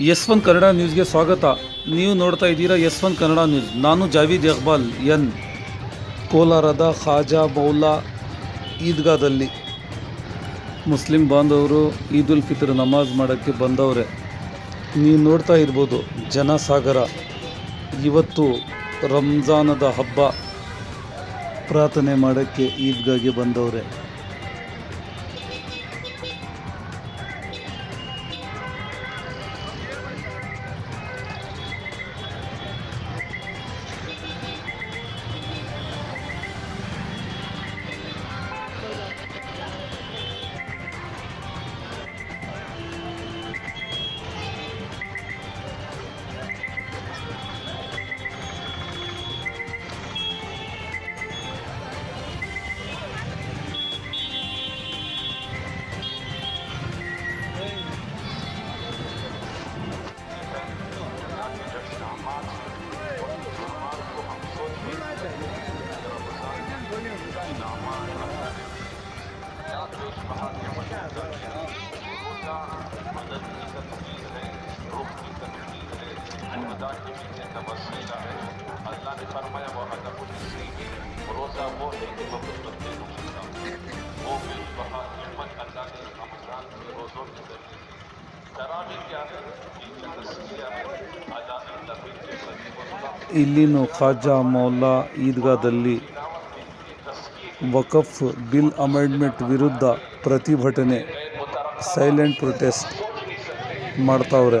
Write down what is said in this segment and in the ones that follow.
S one Kannada ನ್ಯೂಸ್ಗೆ ಸ್ವಾಗತ. ನೀವು ನೋಡ್ತಾ ಇದ್ದೀರಾ ಎಸ್ ಒನ್ ಕನ್ನಡ ನ್ಯೂಸ್. ನಾನು ಜಾವೀದ್ ಇಕ್ಬಾಲ್, ಎನ್. ಕೋಲಾರದ ಖಾಜಾ ಮೌಲಾ ಈದ್ಗಾದಲ್ಲಿ ಮುಸ್ಲಿಂ ಬಾಂಧವರು ಈದ್ ಉಲ್ ಫಿತ್ರ್ ನಮಾಜ್ ಮಾಡೋಕ್ಕೆ ಬಂದವರೆ. ನೀವು ನೋಡ್ತಾ ಇರ್ಬೋದು ಜನಸಾಗರ. ಇವತ್ತು ರಂಜಾನದ ಹಬ್ಬ. ಪ್ರಾರ್ಥನೆ ಮಾಡೋಕ್ಕೆ ಈದ್ಗಾಗೆ ಬಂದವರೆ. ಇಲ್ಲಿನೂ ಖಾಜಾ ಮೌಲಾ ಈದ್ಗಾದಲ್ಲಿ ವಕಫ್ ಬಿಲ್ ಅಮೆಂಡ್ಮೆಂಟ್ ವಿರುದ್ಧ ಪ್ರತಿಭಟನೆ ಸೈಲೆಂಟ್ ಪ್ರೊಟೆಸ್ಟ್ ಮಾಡ್ತಾವ್ರೆ.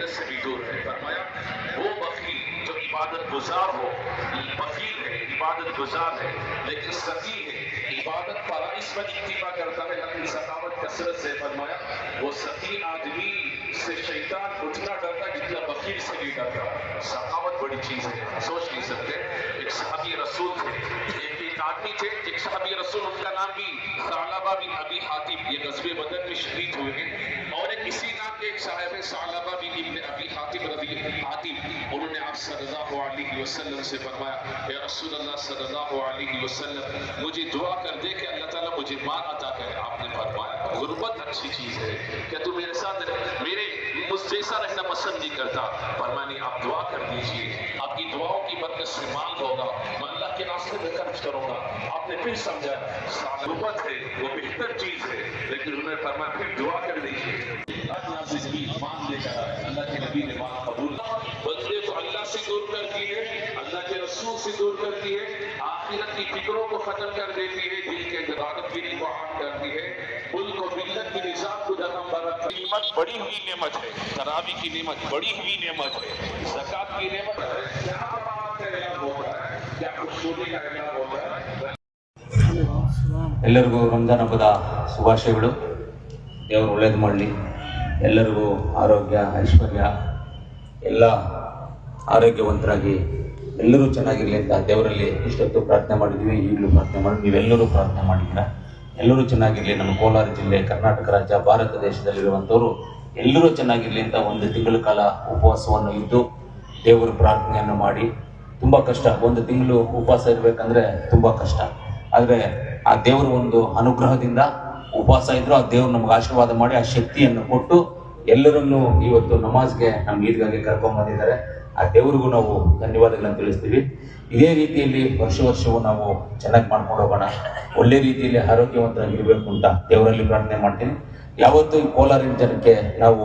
جنت سے بھی دور ہے۔ فرمایا، وہ بخیل جو عبادت گزار ہو بخیل ہے، عبادت گزار ہے، لیکن سخی ہے، عبادت پر اس پر اکتفا کرتا ہے لیکن ثقافت، کثرت سے۔ فرمایا، وہ سخی آدمی سے شیطان اتنا ڈرتا جتنا بخیر سے بھی ڈرتا ثقافت بڑی چیز ہے، سوچ نہیں سکتے۔ ایک صحابی رسول تھے ایک آدمی تھے ایک صحابی رسول ان کا نام بھی سالبہ بن ابی حاتم، یہ غزب بدر میں شہید ہوئے ہیں۔ اور ایک اسی نام کے ایک صاحب سالبہ بن ابن ابی حاتم رضی حاتم، انہوں نے آپ صلی اللہ علیہ وسلم سے فرمایا، اے رسول اللہ صلی اللہ علیہ وسلم، مجھے دعا کر دے کہ اللہ تعالیٰ مجھے مال عطا کرے۔ آپ نے فرمایا، غربت اچھی چیز ہے۔ کیا تو میرے ساتھ میرے مجھ جیسا رہنا پسند نہیں کرتا؟ وہ بھی سمجھا سالوبت ہے، وہ بہتر چیز ہے، لیکن انہوں نے فرمایا، پھر دعا کر دیجیے اللہ کے نبی نے مان قبول بدلے تو اللہ سے دور کرتی ہے، اللہ کے رسول سے دور کرتی ہے، آخرت کی فکروں کو ختم کر دیتی ہے، دل کے غدارت گیری کو عام کرتی ہے، ملک اور ملت کے نظام کو جنم برت نعمت بڑی ہوئی نعمت ہے ترابی کی نعمت بڑی ہوئی نعمت ہے زکات کی نعمت ہے۔ ಎಲ್ಲರಿಗೂ ರಂಜಾನ್ ಹಬ್ಬದ ಶುಭಾಶಯಗಳು. ದೇವರು ಒಳ್ಳೇದು ಮಾಡಲಿ. ಎಲ್ಲರಿಗೂ ಆರೋಗ್ಯ, ಐಶ್ವರ್ಯ, ಎಲ್ಲ ಆರೋಗ್ಯವಂತರಾಗಿ ಎಲ್ಲರೂ ಚೆನ್ನಾಗಿರಲಿ ಅಂತ ದೇವರಲ್ಲಿ ಇಷ್ಟೊತ್ತು ಪ್ರಾರ್ಥನೆ ಮಾಡಿದ್ವಿ, ಈಗಲೂ ಪ್ರಾರ್ಥನೆ ಮಾಡಿ, ನೀವೆಲ್ಲರೂ ಪ್ರಾರ್ಥನೆ ಮಾಡಿದ್ದೀರಾ? ಎಲ್ಲರೂ ಚೆನ್ನಾಗಿರಲಿ. ನಮ್ಮ ಕೋಲಾರ ಜಿಲ್ಲೆ, ಕರ್ನಾಟಕ ರಾಜ್ಯ, ಭಾರತ ದೇಶದಲ್ಲಿರುವಂಥವರು ಎಲ್ಲರೂ ಚೆನ್ನಾಗಿರಲಿ ಅಂತ ಒಂದು ತಿಂಗಳ ಕಾಲ ಉಪವಾಸವನ್ನು ಇದ್ದು ದೇವರ ಪ್ರಾರ್ಥನೆಯನ್ನು ಮಾಡಿ. ತುಂಬ ಕಷ್ಟ. ಒಂದು ತಿಂಗಳು ಉಪವಾಸ ಇರಬೇಕಂದ್ರೆ ತುಂಬ ಕಷ್ಟ. ಆದರೆ ಆ ದೇವರ ಒಂದು ಅನುಗ್ರಹದಿಂದ ಉಪವಾಸ ಇದ್ರು ಆ ದೇವ್ರು ನಮ್ಗೆ ಆಶೀರ್ವಾದ ಮಾಡಿ ಆ ಶಕ್ತಿಯನ್ನು ಕೊಟ್ಟು ಎಲ್ಲರನ್ನೂ ಇವತ್ತು ನಮಾಜ್ಗೆ ನಮ್ಮ ಈದ್ಗಾಗಿ ಕರ್ಕೊಂಡ್ ಬಂದಿದ್ದಾರೆ. ಆ ದೇವರಿಗೂ ನಾವು ಧನ್ಯವಾದಗಳನ್ನು ತಿಳಿಸ್ತೀವಿ. ಇದೇ ರೀತಿಯಲ್ಲಿ ವರ್ಷ ವರ್ಷವೂ ನಾವು ಚೆನ್ನಾಗಿ ಮಾಡ್ಕೊಂಡು ಹೋಗೋಣ. ಒಳ್ಳೆ ರೀತಿಯಲ್ಲಿ ಆರೋಗ್ಯವಂತರಾಗಿರ್ಬೇಕು ಅಂತ ದೇವರಲ್ಲಿ ಪ್ರಾರ್ಥನೆ ಮಾಡ್ತೀನಿ. ಯಾವತ್ತೂ ಈ ಕೋಲಾರಿನ ಜನಕ್ಕೆ ನಾವು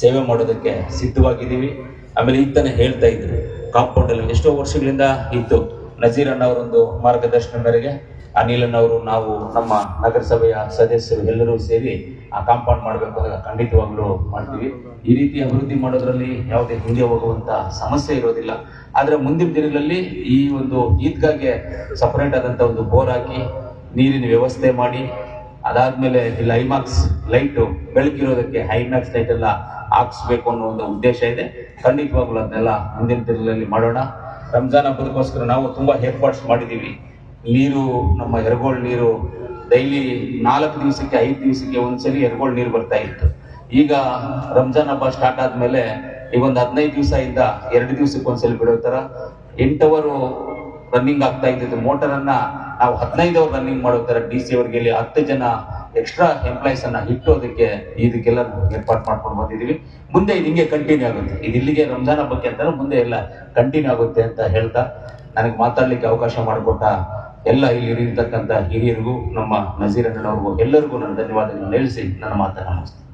ಸೇವೆ ಮಾಡೋದಕ್ಕೆ ಸಿದ್ಧವಾಗಿದ್ದೀವಿ. ಆಮೇಲೆ ಈಗ ತಾನೇ ಹೇಳ್ತಾ ಇದ್ರು. ಕಾಂಪೌಂಡಲ್ಲಿ ಎಷ್ಟೋ ವರ್ಷಗಳಿಂದ ಇತ್ತು ನಜೀರ್ ಅವರೊಂದು ಮಾರ್ಗದರ್ಶನ ಮೇರೆಗೆ ಅನಿಲ್ ಅವರು ನಾವು ನಮ್ಮ ನಗರಸಭೆಯ ಸದಸ್ಯರು ಎಲ್ಲರೂ ಸೇರಿ ಆ ಕಾಂಪೌಂಡ್ ಮಾಡಬೇಕು ಅಂತ ಖಂಡಿತವಾಗ್ಲೂ ಮಾಡ್ತೀವಿ. ಈ ರೀತಿ ಅಭಿವೃದ್ಧಿ ಮಾಡೋದ್ರಲ್ಲಿ ಯಾವುದೇ ಹಿಂದೆ ಹೋಗುವಂತ ಸಮಸ್ಯೆ ಇರೋದಿಲ್ಲ. ಆದ್ರೆ ಮುಂದಿನ ದಿನಗಳಲ್ಲಿ ಈ ಒಂದು ಈದ್ಗಾಗೆ ಸಪರೇಟ್ ಆದಂತ ಒಂದು ಬೋರ್ ಹಾಕಿ ನೀರಿನ ವ್ಯವಸ್ಥೆ ಮಾಡಿ, ಅದಾದ್ಮೇಲೆ ಇಲ್ಲಿ ಐಮಾಕ್ಸ್ ಲೈಟ್ ಬೆಳಕಿರೋದಕ್ಕೆ ಐಮ್ಯಾಕ್ಸ್ ಲೈಟ್ ಎಲ್ಲ ಹಾಕ್ಸ್ಬೇಕು ಅನ್ನೋ ಒಂದು ಉದ್ದೇಶ ಇದೆ. ಖಂಡಿತವಾಗ್ಲೂ ಅದನ್ನೆಲ್ಲ ಮುಂದಿನ ದಿನಗಳಲ್ಲಿ ಮಾಡೋಣ. ರಂಜಾನ್ ಹಬ್ಬದಕ್ಕೋಸ್ಕರ ನಾವು ತುಂಬಾ ಏರ್ಪಾಟ್ಸ್ ಮಾಡಿದೀವಿ. ನೀರು, ನಮ್ಮ ಎರಗೋಳ್ ನೀರು ಡೈಲಿ ನಾಲ್ಕು ದಿವಸಕ್ಕೆ, ಐದು ದಿವಸಕ್ಕೆ ಒಂದ್ಸಲಿ ಎರಗೋಳ್ ನೀರು ಬರ್ತಾ ಇತ್ತು. ಈಗ ರಂಜಾನ್ ಹಬ್ಬ ಸ್ಟಾರ್ಟ್ ಆದ್ಮೇಲೆ ಈಗ ಒಂದು ಹದಿನೈದು ದಿವಸ ಇಂದ ಎರಡು ದಿವಸಕ್ಕೆ ಒಂದ್ಸಲಿ ಬಿಡೋ ತರ ಎಂಟು ಅವರು ರನ್ನಿಂಗ್ ಆಗ್ತಾ ಇದ್ದಿದ್ದು. ಮೋಟರ್ ಅನ್ನ ನಾವು ಹದಿನೈದು ಅವರ್ ರನ್ನಿಂಗ್ ಮಾಡೋ ತರ ಡಿ ಸಿ ಅವ್ರಿಗೆ ಹತ್ತು ಜನ ಎಕ್ಸ್ಟ್ರಾ ಎಂಪ್ಲಾಯೀಸ್ ಅನ್ನ ಇಟ್ಟೋದಕ್ಕೆ ಇದಕ್ಕೆಲ್ಲ ಏರ್ಪಾಟ್ ಮಾಡ್ಕೊಂಡು ಬಂದಿದೀವಿ ಮುಂದೆ ಇದು ಹಿಂಗೆ ಕಂಟಿನ್ಯೂ ಆಗುತ್ತೆ. ಇದು ಇಲ್ಲಿಗೆ ರಂಜಾನ್ ಹಬ್ಬಕ್ಕೆ ಅಂತ ಮುಂದೆ ಎಲ್ಲ ಕಂಟಿನ್ಯೂ ಆಗುತ್ತೆ ಅಂತ ಹೇಳ್ತಾ ನನಗೆ ಮಾತಾಡ್ಲಿಕ್ಕೆ ಅವಕಾಶ ಮಾಡಿಕೊಟ್ಟ ಎಲ್ಲ ಇಲ್ಲಿ ಇರತಕ್ಕಂಥ ಹಿರಿಯರಿಗೂ ನಮ್ಮ ನಜೀರ್ ಅಣ್ಣನವ್ರಿಗೂ ಎಲ್ಲರಿಗೂ ನನ್ನ ಧನ್ಯವಾದಗಳನ್ನು ಹೇಳಿಸಿ ನನ್ನ ಮಾತನ್ನು ಮುಗಿಸ್ತೀನಿ.